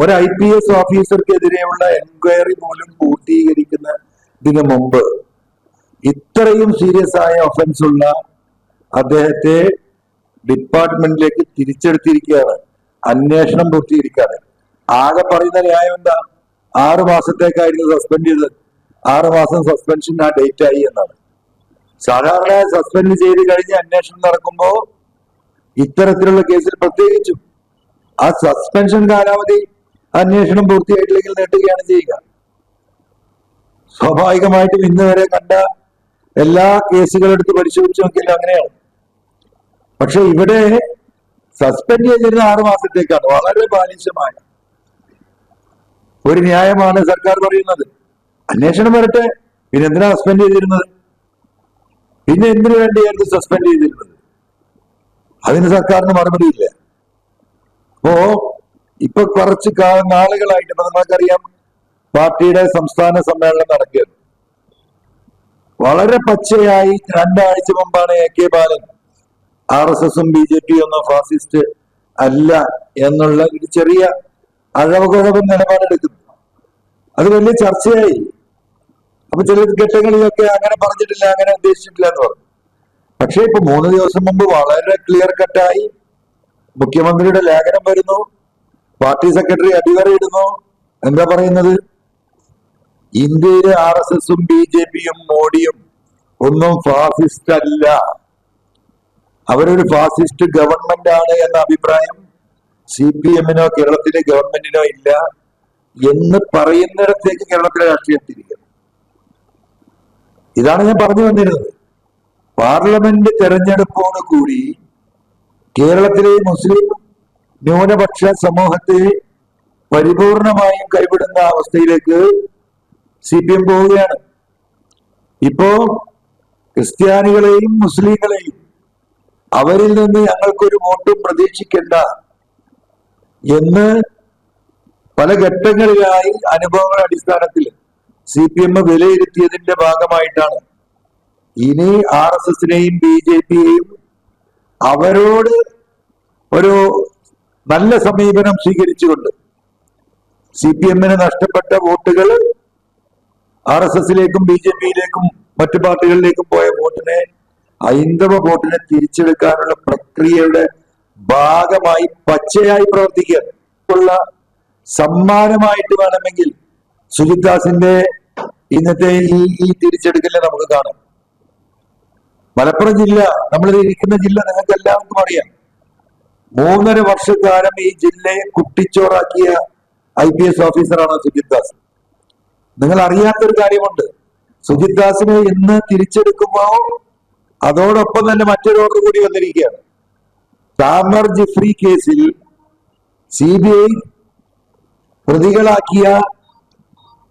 ഒരു I P S ഓഫീസർക്കെതിരെയുള്ള enquiry പോലും പൂർത്തീകരിക്കുന്നതിന് മുമ്പ് ഇത്രയും സീരിയസ് ആയ ഒഫൻസ് ഉള്ള അദ്ദേഹത്തെ ഡിപ്പാർട്ട്മെന്റിലേക്ക് തിരിച്ചെടുത്തിരിക്കുകയാണ്. അന്വേഷണം പൂർത്തീകരിക്കാണ് ആകെ പറയുന്ന ന്യായം എന്താ? ആറു മാസത്തേക്കായിരുന്നു സസ്പെൻഡ് ചെയ്തത്. ആറു മാസം സസ്പെൻഷൻ ആ ഡേറ്റ് ആയി എന്നാണ്. സാധാരണ സസ്പെൻഡ് ചെയ്ത് കഴിഞ്ഞ് അന്വേഷണം നടക്കുമ്പോൾ ഇത്തരത്തിലുള്ള കേസിൽ പ്രത്യേകിച്ചും ആ സസ്പെൻഷൻ കാലാവധി അന്വേഷണം പൂർത്തിയായിട്ടില്ലെങ്കിൽ നീട്ടുകയാണ് ചെയ്യുക. സ്വാഭാവികമായിട്ടും ഇന്ന് വരെ കണ്ട എല്ലാ കേസുകളെടുത്ത് പരിശോധിച്ച് നോക്കിയാലും അങ്ങനെയാണ്. പക്ഷെ ഇവിടെ സസ്പെൻഡ് ചെയ്തിരുന്ന ആറു മാസത്തേക്കാണ് വളരെ ബാലിശമായ. ഒരു ന്യായമാണ് സർക്കാർ പറയുന്നത്. അന്വേഷണം വരട്ടെ പിന്നെ എന്തിനാ സസ്പെൻഡ് ചെയ്തിരുന്നത്? പിന്നെ എന്തിനു വേണ്ടിയായിരുന്നു സസ്പെൻഡ് ചെയ്തിരുന്നത്? അതിന് സർക്കാരിന് മറുപടിയില്ല അപ്പോ ഇപ്പൊ കുറച്ച് നാളുകളായിട്ട് ഇപ്പൊ നിങ്ങൾക്കറിയാം പാർട്ടിയുടെ സംസ്ഥാന സമ്മേളനം നടക്കുകയാണ്. വളരെ പച്ചയായി രണ്ടാഴ്ച മുമ്പാണ് A K Balan R S എസും ബി ജെ പി ഒന്നും ഫാസിസ്റ്റ് അല്ല എന്നുള്ള ഒരു ചെറിയ അഴവകുഴവൻ നിലപാടെടുക്കുന്നു. അത് വലിയ ചർച്ചയായി. അപ്പൊ ചില ഘട്ടങ്ങളിലൊക്കെ അങ്ങനെ പറഞ്ഞിട്ടില്ല അങ്ങനെ ഉദ്ദേശിച്ചിട്ടില്ല എന്ന് പറഞ്ഞു. പക്ഷേ ഇപ്പൊ മൂന്ന് ദിവസം മുമ്പ് വളരെ ക്ലിയർ കട്ടായി മുഖ്യമന്ത്രിയുടെ ലേഖനം വരുന്നു. പാർട്ടി സെക്രട്ടറി അടിവരയിടുന്നു എന്താ പറയുന്നത്? ഇന്ത്യയിലെ ആർ എസ് എസും ബി ജെ പിയും മോഡിയും ഒന്നും ഫാസിസ്റ്റ് അല്ല അവരൊരു ഫാസിസ്റ്റ് ഗവൺമെന്റ് ആണ് എന്ന അഭിപ്രായം സി പി എമ്മിനോ കേരളത്തിലെ ഗവൺമെന്റിനോ ഇല്ല എന്ന് പറയുന്നിടത്തേക്ക് കേരളത്തിലെ രാഷ്ട്രീയം തിരിക്കുന്നു ഇതാണ് ഞാൻ പറഞ്ഞു വന്നിരുന്നത്. പാർലമെന്റ് തെരഞ്ഞെടുപ്പോട് കൂടി കേരളത്തിലെ മുസ്ലിം ന്യൂനപക്ഷ സമൂഹത്തെ പരിപൂർണമായും കൈവിടുന്ന അവസ്ഥയിലേക്ക് സി പി എം പോവുകയാണ്. ഇപ്പോ ക്രിസ്ത്യാനികളെയും മുസ്ലിങ്ങളെയും അവരിൽ നിന്ന് ഞങ്ങൾക്കൊരു വോട്ടും പ്രതീക്ഷിക്കേണ്ട എന്ന് പല ഘട്ടങ്ങളിലായി അനുഭവങ്ങളുടെ അടിസ്ഥാനത്തിൽ സി പി എം വിലയിരുത്തിയതിന്റെ ഭാഗമായിട്ടാണ്. ഇനി ആർ എസ് എസിനെയും ബി ജെ പിയെയും അവരോട് ഒരു നല്ല സമീപനം സ്വീകരിച്ചുകൊണ്ട് സി പി എമ്മിന് നഷ്ടപ്പെട്ട വോട്ടുകൾ ആർ എസ് എസിലേക്കും ബി ജെ പിയിലേക്കും മറ്റു പാർട്ടികളിലേക്കും പോയ വോട്ടിനെ ഹൈന്ദവ വോട്ടിനെ തിരിച്ചെടുക്കാനുള്ള പ്രക്രിയയുടെ ഭാഗമായി പച്ചയായി പ്രവർത്തിക്കുക ഉള്ള സമ്മാനമായിട്ട് വേണമെങ്കിൽ സുജിത് ദാസിന്റെ ഇന്നത്തെ ഈ തിരിച്ചെടുക്കലിനെ നമുക്ക് കാണാം. മലപ്പുറം ജില്ല നമ്മൾ ഇരിക്കുന്ന ജില്ല നിങ്ങൾക്ക് എല്ലാവർക്കും അറിയാം. മൂന്നര വർഷക്കാലം ഈ ജില്ലയെ കുട്ടിച്ചോറാക്കിയ ഐ പി എസ് ഓഫീസറാണ് സുജിത് ദാസ്. നിങ്ങൾ അറിയാത്തൊരു കാര്യമുണ്ട്. സുജിത് ദാസിനെ ഇന്ന് തിരിച്ചെടുക്കുമ്പോ അതോടൊപ്പം തന്നെ മറ്റൊരു ഓർഡർ കൂടി വന്നിരിക്കുകയാണ്. താമർ ജിഫ്രി കേസിൽ സി ബി ഐ പ്രതികളാക്കിയ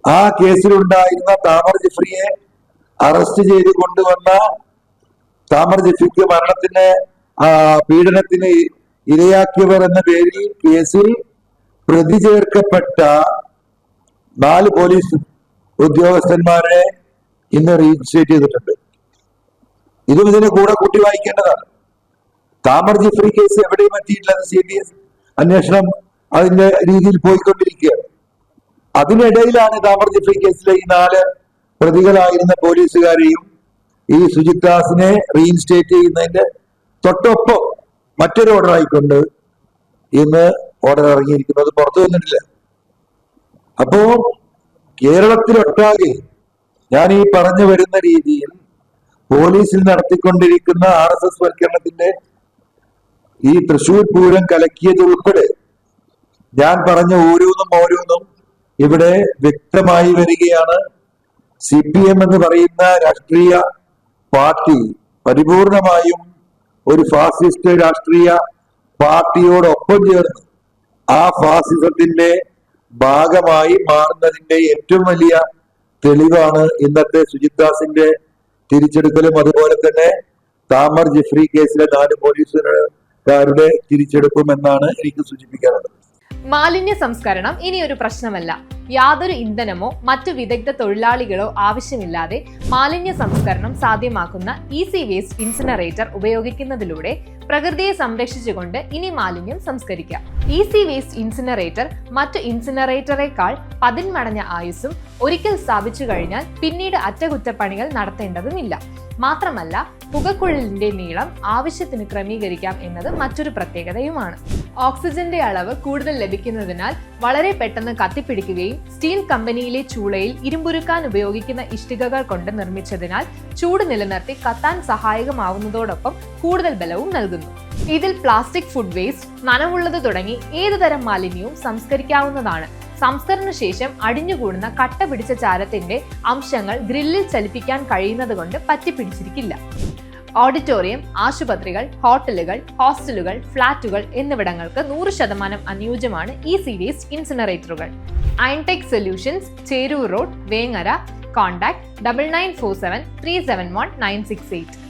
ആ കേസിലുണ്ടായിരുന്ന താമർ ജിഫ്രിയെ അറസ്റ്റ് ചെയ്ത് കൊണ്ടുവന്ന താമർ ജിഫ്രിക്ക് മരണത്തിന് പീഡനത്തിന് ഇരയാക്കിയവർ എന്ന പേരിൽ കേസിൽ പ്രതി ചേർക്കപ്പെട്ട നാല് പോലീസ് ഉദ്യോഗസ്ഥന്മാരെ ഇന്ന് രജിസ്ട്രേറ്റ് ചെയ്തിട്ടുണ്ട്. ഇതും ഇതിന് കൂടെ കൂട്ടി വായിക്കേണ്ടതാണ്. താമർ ജിഫ്രി കേസ് എവിടെയും എത്തിയിട്ടില്ല സി ബി എസ് അന്വേഷണം അതിന്റെ രീതിയിൽ പോയിക്കൊണ്ടിരിക്കുകയാണ്. അതിനിടയിലാണ് താമർ ജിഫ്രി കേസിലെ ഈ നാല് പ്രതികളായിരുന്ന പോലീസുകാരെയും ഈ സുജിത് ദാസിനെ റീഇൻസ്റ്റേറ്റ് ചെയ്യുന്നതിന്റെ തൊട്ടൊപ്പം മറ്റൊരു ഓർഡർ ആയിക്കൊണ്ട് ഇന്ന് ഓർഡർ ഇറങ്ങിയിരിക്കുന്നത് പുറത്തു വന്നിട്ടില്ല. അപ്പോ കേരളത്തിലൊട്ടാകെ ഞാൻ ഈ പറഞ്ഞു വരുന്ന രീതിയിൽ പോലീസിൽ നടത്തിക്കൊണ്ടിരിക്കുന്ന ആർ എസ് എസ് വൽക്കരണത്തിന്റെ ഈ തൃശൂർ പൂരം കലക്കിയത് ഉൾപ്പെടെ ഞാൻ പറഞ്ഞ ഓരോന്നും ഓരോന്നും ഇവിടെ വ്യക്തമായി വരികയാണ്. സി പി എം എന്ന് പറയുന്ന രാഷ്ട്രീയ പാർട്ടി പരിപൂർണമായും ഒരു ഫാസിസ്റ്റ് രാഷ്ട്രീയ പാർട്ടിയോടൊപ്പം ചേർന്ന് ആ ഫാസിസത്തിന്റെ ഭാഗമായി മാറുന്നതിന്റെ ഏറ്റവും വലിയ തെളിവാണ് ഇന്നത്തെ സുജിത് ദാസിന്റെ തിരിച്ചെടുക്കലും. അതുപോലെ തന്നെ താമർ ജിഫ്രി കേസിലെ നാല് പോലീസുകാരുടെ തിരിച്ചെടുപ്പും എന്നാണ് എനിക്ക് സൂചിപ്പിക്കാനുള്ളത്. മാലിന്യ സംസ്കരണം ഇനി ഒരു പ്രശ്നമല്ല. യാതൊരു ഇന്ധനമോ മറ്റു വിദഗ്ധ തൊഴിലാളികളോ ആവശ്യമില്ലാതെ മാലിന്യ സംസ്കരണം സാധ്യമാക്കുന്ന ഇ സി വേസ്റ്റ് ഇൻസിനറേറ്റർ ഉപയോഗിക്കുന്നതിലൂടെ പ്രകൃതിയെ സംരക്ഷിച്ചുകൊണ്ട് ഇനി മാലിന്യം സംസ്കരിക്കാം. ഈസി വേസ്റ്റ് ഇൻസിനറേറ്റർ മറ്റു ഇൻസിനറേറ്ററേക്കാൾ പതിന്മടഞ്ഞ ആയുസ്സും ഒരിക്കൽ സ്ഥാപിച്ചു കഴിഞ്ഞാൽ പിന്നീട് അറ്റകുറ്റപ്പണികൾ നടത്തേണ്ടതുമില്ല. മാത്രമല്ല പുകക്കുഴലിന്റെ നീളം ആവശ്യത്തിന് ക്രമീകരിക്കാം എന്നത് മറ്റൊരു പ്രത്യേകതയുമാണ്. ഓക്സിജന്റെ അളവ് കൂടുതൽ ലഭിക്കുന്നതിനാൽ വളരെ പെട്ടെന്ന് കത്തിപ്പിടിക്കുകയും സ്റ്റീൽ കമ്പനിയിലെ ചൂളയിൽ ഇരുമ്പുരുക്കാൻ ഉപയോഗിക്കുന്ന ഇഷ്ടികകൾ കൊണ്ട് നിർമ്മിച്ചതിനാൽ ചൂട് നിലനിർത്തി കത്താൻ സഹായകമാവുന്നതോടൊപ്പം കൂടുതൽ ബലവും നൽകുന്നു. ഇതിൽ പ്ലാസ്റ്റിക് ഫുഡ് വേസ്റ്റ് നനവുള്ളത് തുടങ്ങി ഏതുതരം മാലിന്യവും സംസ്കരിക്കാവുന്നതാണ്. സംസ്കരണ ശേഷം അടിഞ്ഞുകൂടുന്ന കട്ട പിടിച്ച ചാരത്തിന്റെ അംശങ്ങൾ ഗ്രില്ലിൽ ചലിപ്പിക്കാൻ കഴിയുന്നത് കൊണ്ട് പറ്റിപ്പിടിച്ചിരിക്കില്ല. ഓഡിറ്റോറിയം ആശുപത്രികൾ ഹോട്ടലുകൾ ഹോസ്റ്റലുകൾ ഫ്ളാറ്റുകൾ എന്നിവിടങ്ങൾക്ക് നൂറ് ശതമാനം അനുയോജ്യമാണ് ഈ C waste ഇൻസിനറേറ്ററുകൾ. Irontech solutions Cherur road Vengara contact double nine four seven three seven one nine six eight